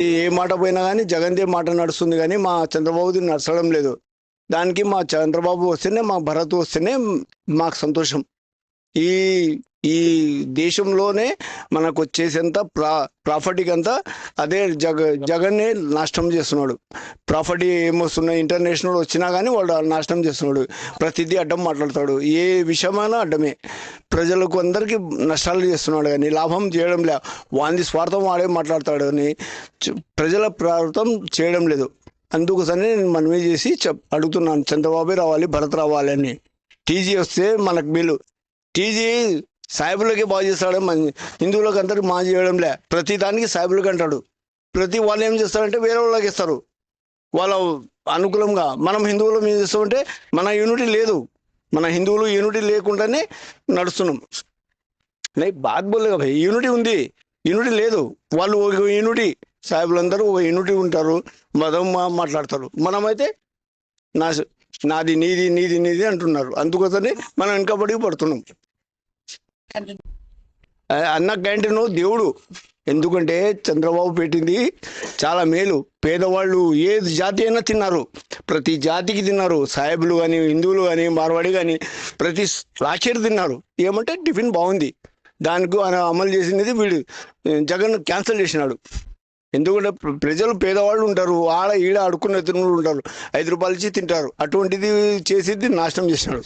ఏ మాట పోయినా కానీ జగన్దే మాట నడుస్తుంది కానీ మా చంద్రబాబుది నడచడం లేదు. దానికి మా చంద్రబాబు వస్తేనే మా భరత్ వస్తేనే మాకు సంతోషం. ఈ ఈ దేశంలోనే మనకు వచ్చేసేంత ప్రా ప్రాఫిట్కి అంతా అదే జగ జగన్నే నాశనం చేస్తున్నాడు. ప్రాఫర్టీ ఏమొస్తున్నాయి ఇంటర్నేషనల్ వచ్చినా కానీ వాడు నాశనం చేస్తున్నాడు. ప్రతిదీ అడ్డం మాట్లాడతాడు. ఏ విషయమైనా అడ్డమే. ప్రజలకు అందరికీ నష్టాలు చేస్తున్నాడు కానీ లాభం చేయడం లే వాంది స్వార్థం వాడే మాట్లాడతాడు అని ప్రజల ప్రార్థం చేయడం లేదు. అందుకోసమే నేను మనమే చేసి చెప్ అడుగుతున్నాను. చంద్రబాబు రావాలి భరత్ రావాలి అని. టీజీ వస్తే మనకు మేలు టీజీ సాయిబులకే బాగా చేస్తాడు. మన హిందువులకు అందరికి మా చేయడంలే. ప్రతి దానికి సాయిబులకి అంటాడు. ప్రతి వాళ్ళు ఏం చేస్తారంటే వేరే వాళ్ళకి ఇస్తారు. వాళ్ళ అనుకూలంగా మనం హిందువులు ఏం చేస్తామంటే మన యూనిటీ లేదు. మన హిందువులు యూనిటీ లేకుండానే నడుస్తున్నాం. నై బాత్ బోలేగా భయ్. యూనిటీ ఉంది. యూనిటీ లేదు. వాళ్ళు ఒక యూనిటీ సాయిబులందరూ ఒక యూనిటీ ఉంటారు. మతం మాట్లాడతారు. మనమైతే నా నాది నీది నీది నీది అంటున్నారు. అందుకోసమే మనం వెనకబడి పడుతున్నాం. అన్న క్యాంటీన్ దేవుడు. ఎందుకంటే చంద్రబాబు పెట్టింది చాలా మేలు. పేదవాళ్ళు ఏ జాతి అయినా తిన్నారు. ప్రతి జాతికి తిన్నారు. సాహెబులు కానీ హిందువులు కానీ మార్వాడి కానీ ప్రతి రాక్షరు తిన్నారు. ఏమంటే టిఫిన్ బాగుంది. దానికి ఆయన అమలు చేసినది వీడు. జగన్ క్యాన్సిల్ చేసినాడు. ఎందుకంటే ప్రజలు పేదవాళ్ళు ఉంటారు. ఆడ ఈడ అడుక్కునే తిరుగులు ఉంటారు. ఐదు రూపాయలు ఇచ్చి తింటారు. అటువంటిది చేసేది నాశనం చేసినాడు.